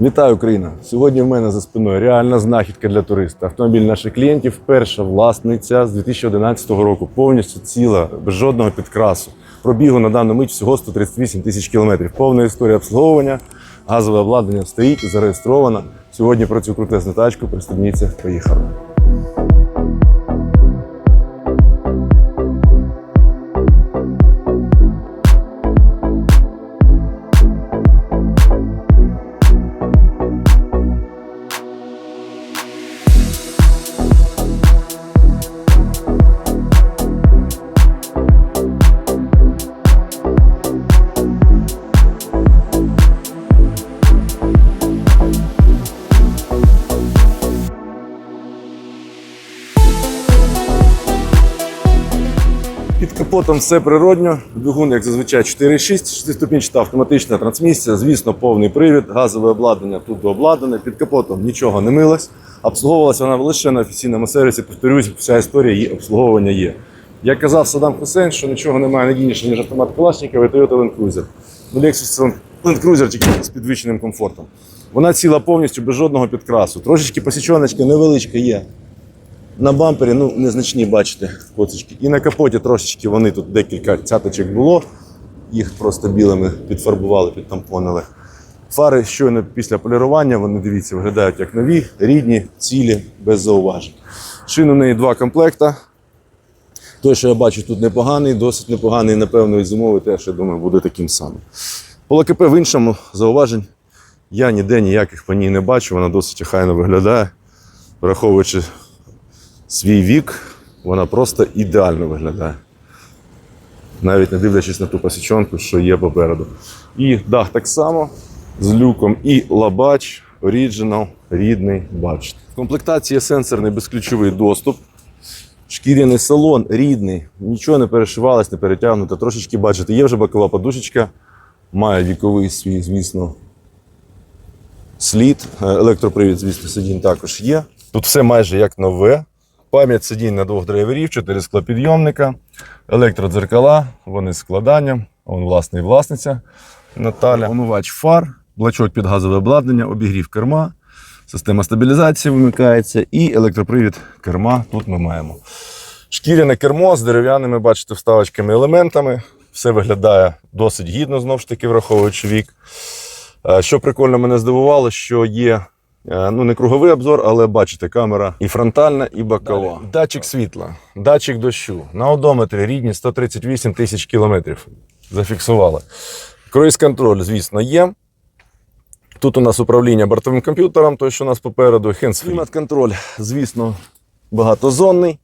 Вітаю, Україна! Сьогодні в мене за спиною реальна знахідка для туриста. Автомобіль наших клієнтів, перша власниця з 2011 року, повністю ціла, без жодного підкрасу. Пробігу на дану мить всього 138 тисяч кілометрів. Повна історія обслуговування, газове обладнання стоїть, зареєстровано. Сьогодні про крутезну тачку пристебніться. Поїхали. Капотом все природньо. Двигун, як зазвичай, 4.6, шестиступінчата автоматична трансмісія, звісно, повний привід, газове обладнання тут обладнане. Під капотом нічого не милось. Обслуговувалася вона лише на офіційному сервісі. Повторюсь, вся історія її обслуговування є. Як казав Саддам Хусейн, що нічого немає надійніше, ніж автомат Калашникова і Toyota Land Cruiser. Ну, Lexus Land Cruiser тільки з підвищеним комфортом. Вона ціла повністю без жодного підкрасу. Трошечки посічоночка невеличка є. На бампері, ну, незначні, бачите, коцочки. І на капоті трошечки вони тут декілька цяточок було. Їх просто білими підфарбували, підтампонили. Фари щойно після полірування, вони дивіться, виглядають як нові, рідні, цілі, без зауважень. Шин у неї два комплекта. Той, що я бачу, тут непоганий, досить непоганий, напевно, і зимовий теж, я думаю, буде таким самим. По ЛКП в іншому зауважень я ніде ніяких по ній не бачу, вона досить охайно виглядає, враховуючи свій вік, вона просто ідеально виглядає. Навіть не дивлячись на ту посічонку, що є попереду. І дах так само з люком, і лабач, оріджинал, рідний, бачите. В комплектації сенсорний безключовий доступ. Шкіряний салон рідний, нічого не перешивалось, не перетягнуто. Трошечки бачите, є вже бокова подушечка, має віковий свій, звісно, слід. Е, Електропривід, звісно, сидінь також є. Тут все майже як нове. Пам'ять сидінь на двох драйверів, чотири склопідйомника, електродзеркала, вони з складанням, вон власний власниця Наталя. Омивач фар, блачок під газове обладнання, обігрів керма, система стабілізації вимикається і електропривід керма тут ми маємо. Шкіряне кермо з дерев'яними, бачите, вставочками елементами. Все виглядає досить гідно, знову ж таки, враховуючи вік. Е, Що прикольно мене здивувало, що є ну, не круговий обзор, але бачите, камера і фронтальна, і бокова. Датчик світла, датчик дощу. На одометрі рідні 138 тисяч кілометрів. Зафіксували. Круїз-контроль, звісно, є. Тут у нас управління бортовим комп'ютером, той, що у нас попереду, hands Клімат-контроль, звісно, багатозонний.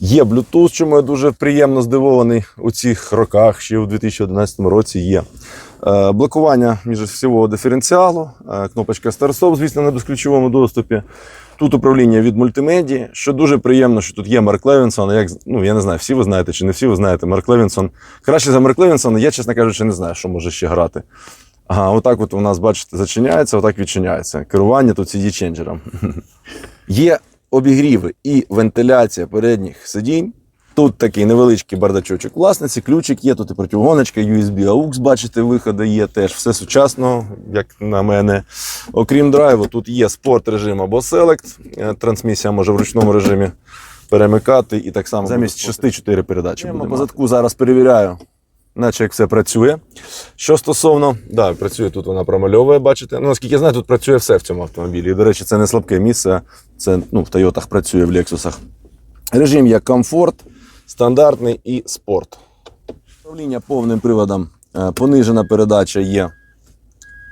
Є Bluetooth, чому я дуже приємно здивований у цих роках, ще у 2011 році є. Е, Блокування міжосьового диференціалу, е, кнопочка старт-стоп, звісно, на безключовому доступі. Тут управління від мультимедії, що дуже приємно, що тут є Марк Левінсон. Як, ну, я не знаю, всі ви знаєте чи не всі ви знаєте, Марк Левінсон. Краще за Марк Левінсона, я, чесно кажучи, не знаю, що може ще грати. Ага, отак от у нас, бачите, зачиняється, отак відчиняється. Керування тут cd ченджером Є обігріви і вентиляція передніх сидінь. Тут такий невеличкий бардачочок власниці, ключик є, тут і противогоночка, USB AUX, бачите, виходи є теж. Все сучасно, як на мене. Окрім драйву, тут є спорт режим або Select. Е, Трансмісія може в ручному режимі перемикати і так само замість 6-4 передачі. По позадку зараз перевіряю, наче як все працює. Що стосовно, да, працює тут, вона промальовує, бачите. Ну, наскільки я знаю, тут працює все в цьому автомобілі. І, до речі, це не слабке місце. Це ну, в Тойотах працює, в Лексусах. Режим є комфорт, стандартний і спорт. Управління повним приводом, е, понижена передача є.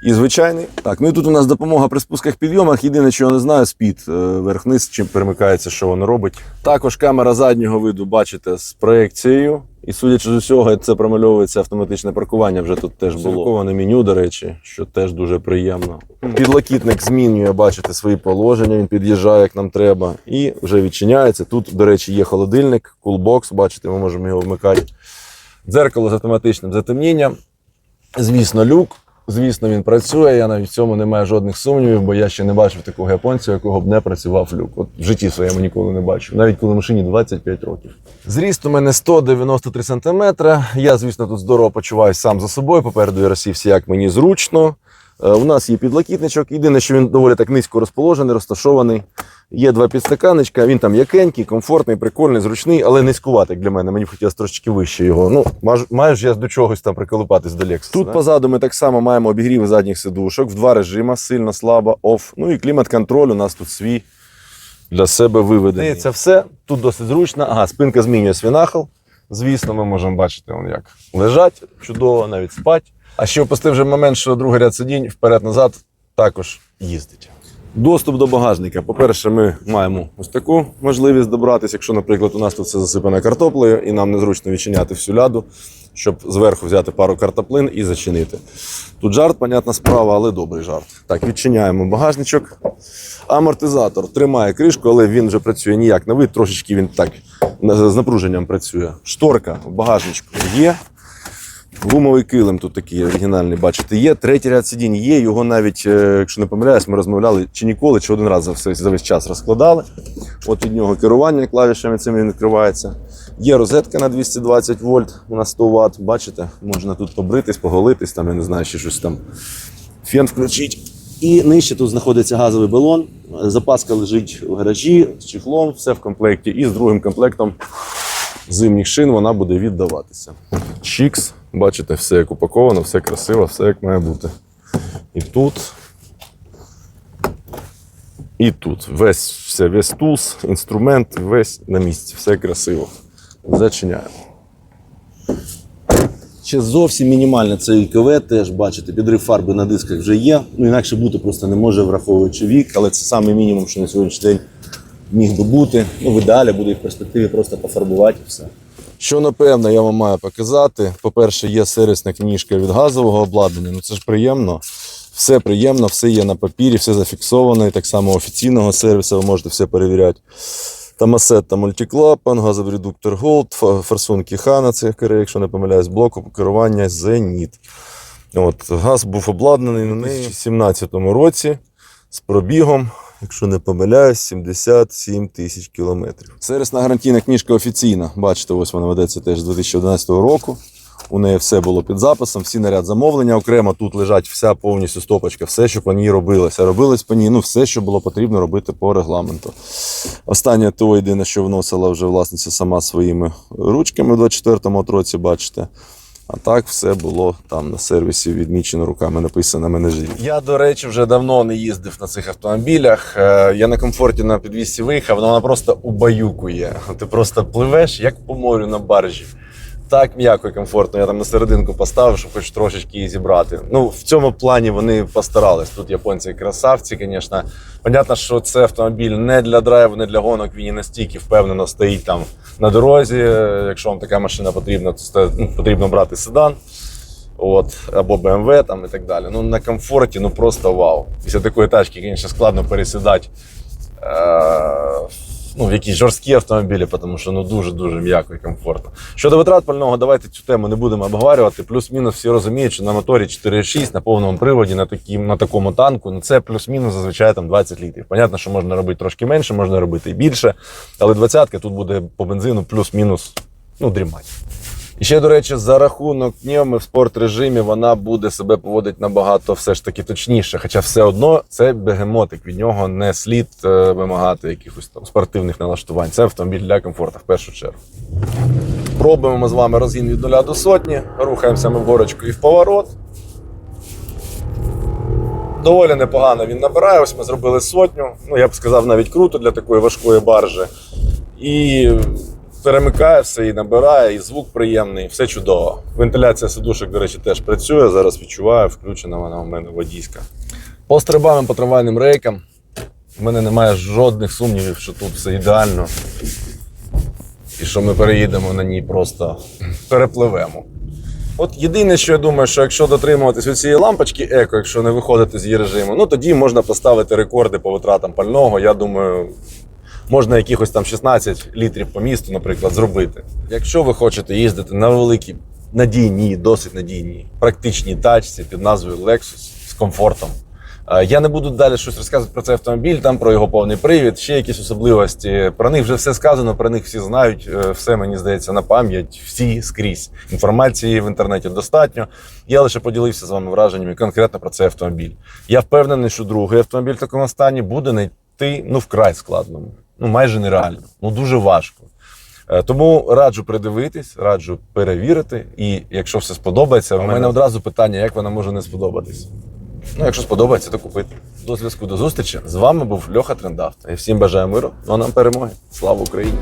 І звичайний. Так, ну і тут у нас допомога при спусках підйомах. Єдине, що я не знаю, спід е, верх-низ, чим перемикається, що воно робить. Також камера заднього виду, бачите, з проекцією. І судячи з усього, це промальовується автоматичне паркування. Вже тут теж було. Зірковане меню, до речі, що теж дуже приємно. Підлокітник змінює, бачите, свої положення. Він під'їжджає, як нам треба, і вже відчиняється. Тут, до речі, є холодильник, кулбокс. Бачите, ми можемо його вмикати. Дзеркало з автоматичним затемнінням. Звісно, люк. Звісно, він працює. Я навіть в цьому не маю жодних сумнівів, бо я ще не бачив такого японця, якого б не працював люк. От в житті своєму ніколи не бачив, навіть коли машині 25 років. Зріст у мене 193 см. Я, звісно, тут здорово почуваюся сам за собою. Попереду я розсівся, як мені зручно. Е, У нас є підлокітничок. Єдине, що він доволі так низько розположений, розташований. Є два підстаканничка. Він там якенький, комфортний, прикольний, зручний, але низькуватий для мене. Мені б хотілося трошечки вище його. Ну, маю ж я до чогось там приколупатись до Lexus. Тут позаду ми так само маємо обігріви задніх сидушок в два режима: сильно, слабо, оф. Ну і клімат-контроль у нас тут свій для себе виведений. Це все тут досить зручно. Ага, спинка змінює свінахал. Звісно, ми можемо бачити, як лежать чудово, навіть спать. А ще опустив вже момент, що другий ряд сидінь вперед-назад також їздить. Доступ до багажника. По-перше, ми маємо ось таку можливість добратися, якщо, наприклад, у нас тут все засипане картоплею, і нам незручно відчиняти всю ляду, щоб зверху взяти пару картоплин і зачинити. Тут жарт, понятна справа, але добрий жарт. Так, відчиняємо багажничок. Амортизатор тримає кришку, але він вже працює ніяк на вид, трошечки він так з напруженням працює. Шторка в багажничку є. Гумовий килим тут такий оригінальний, бачите, є. Третій ряд сидінь є. Його навіть, е, якщо не помиляюсь, ми розмовляли чи ніколи, чи один раз за, все, за весь час розкладали. От від нього керування клавішами цим він відкривається. Є розетка на 220 вольт на 100 Вт. Бачите, можна тут побритись, поголитись, там, я не знаю, ще щось там. Фен включить. І нижче тут знаходиться газовий балон. Запаска лежить в гаражі з чехлом, все в комплекті. І з другим комплектом зимніх шин вона буде віддаватися. Чікс, бачите, все як упаковано, все красиво, все як має бути. І тут. І тут. Весь, все, весь тулс, інструмент, весь на місці, все красиво. Зачиняємо. Ще зовсім мінімальне це ІКВ, теж бачите, підрив фарби на дисках вже є. Ну інакше бути просто не може, враховуючи вік, але це саме мінімум, що на сьогоднішній день міг би бути. Ну, в ідеалі буде і в перспективі просто пофарбувати і все. Що напевно я вам маю показати. По-перше, є сервісна книжка від газового обладнання. Ну це ж приємно. Все приємно, все є на папірі, все зафіксовано. І так само офіційного сервісу ви можете все перевіряти. Там асета мультиклапан, газовий редуктор Gold, форсунки Хана, це якщо не помиляюсь, блок керування Зеніт. От, газ був обладнаний на неї у 2017 році з пробігом, якщо не помиляюсь, 77 тисяч кілометрів. Сервісна гарантійна книжка офіційна. Бачите, ось вона ведеться теж з 2011 року. У неї все було під записом, всі наряд замовлення окремо. Тут лежать вся повністю стопочка, все, що по ній робилося. Робилось по ній, ну все, що було потрібно робити по регламенту. Останнє ТО єдине, що вносила вже власниця сама своїми ручками в 24-му році, бачите. А так все було там на сервісі відмічено руками, написано менеджері. Я, до речі, вже давно не їздив на цих автомобілях. Е, Я на комфорті на підвісі виїхав, вона просто убаюкує. Ти просто пливеш, як по морю на баржі. Так м'яко і комфортно. Я там на серединку поставив, щоб хоч трошечки її зібрати. Ну, в цьому плані вони постарались. Тут японці красавці, звісно. Понятно, що це автомобіль не для драйву, не для гонок. Він і настільки впевнено стоїть там на дорозі. Якщо вам така машина потрібна, то ну, потрібно брати седан. От, або BMW там і так далі. Ну, на комфорті, ну просто вау. Після такої тачки, звісно, складно пересідати е, ну, якісь жорсткі автомобілі, тому що ну, дуже-дуже м'яко і комфортно. Щодо витрат пального, давайте цю тему не будемо обговорювати. Плюс-мінус всі розуміють, що на моторі 4.6 на повному приводі, на, такі, на такому танку, ну це плюс-мінус зазвичай там 20 літрів. Понятно, що можна робити трошки менше, можна робити і більше, але 20 тут буде по бензину плюс-мінус ну, дрімать. Ще, до речі, за рахунок пневми в спорт режимі вона буде себе поводити набагато все ж таки точніше. Хоча все одно це бегемотик. Від нього не слід е, вимагати якихось там спортивних налаштувань. Це автомобіль для комфорту в першу чергу. Пробуємо ми з вами розгін від нуля до сотні. Рухаємося ми в горочку і в поворот. Доволі непогано він набирає. Ось ми зробили сотню. Ну, я б сказав, навіть круто для такої важкої баржі. І перемикає все і набирає, і звук приємний, все чудово. Вентиляція сидушок, до речі, теж працює. Зараз відчуваю, включена вона у мене водійська. По стрибам по трамвайним рейкам в мене немає жодних сумнівів, що тут все ідеально. І що ми переїдемо на ній просто перепливемо. От єдине, що я думаю, що якщо дотримуватись від цієї лампочки еко, якщо не виходити з її режиму, ну тоді можна поставити рекорди по витратам пального. Я думаю, можна якихось там 16 літрів по місту, наприклад, зробити. Якщо ви хочете їздити на великій, надійній, досить надійній, практичній тачці під назвою Lexus з комфортом, Е, Я не буду далі щось розказувати про цей автомобіль, там про його повний привід, ще якісь особливості. Про них вже все сказано, про них всі знають. Е, Все мені здається на пам'ять, всі скрізь. Інформації в інтернеті достатньо. Я лише поділився з вами враженнями конкретно про цей автомобіль. Я впевнений, що другий автомобіль в такому стані буде знайти ну вкрай складному, ну майже нереально, ну дуже важко. Е, Тому раджу придивитись, раджу перевірити. І якщо все сподобається, у мене одразу питання, як вона може не сподобатись. Ну, якщо сподобається, то купити. До зв'язку, до зустрічі. З вами був Льоха Трендавт. І всім бажаю миру, ну а нам перемоги. Слава Україні!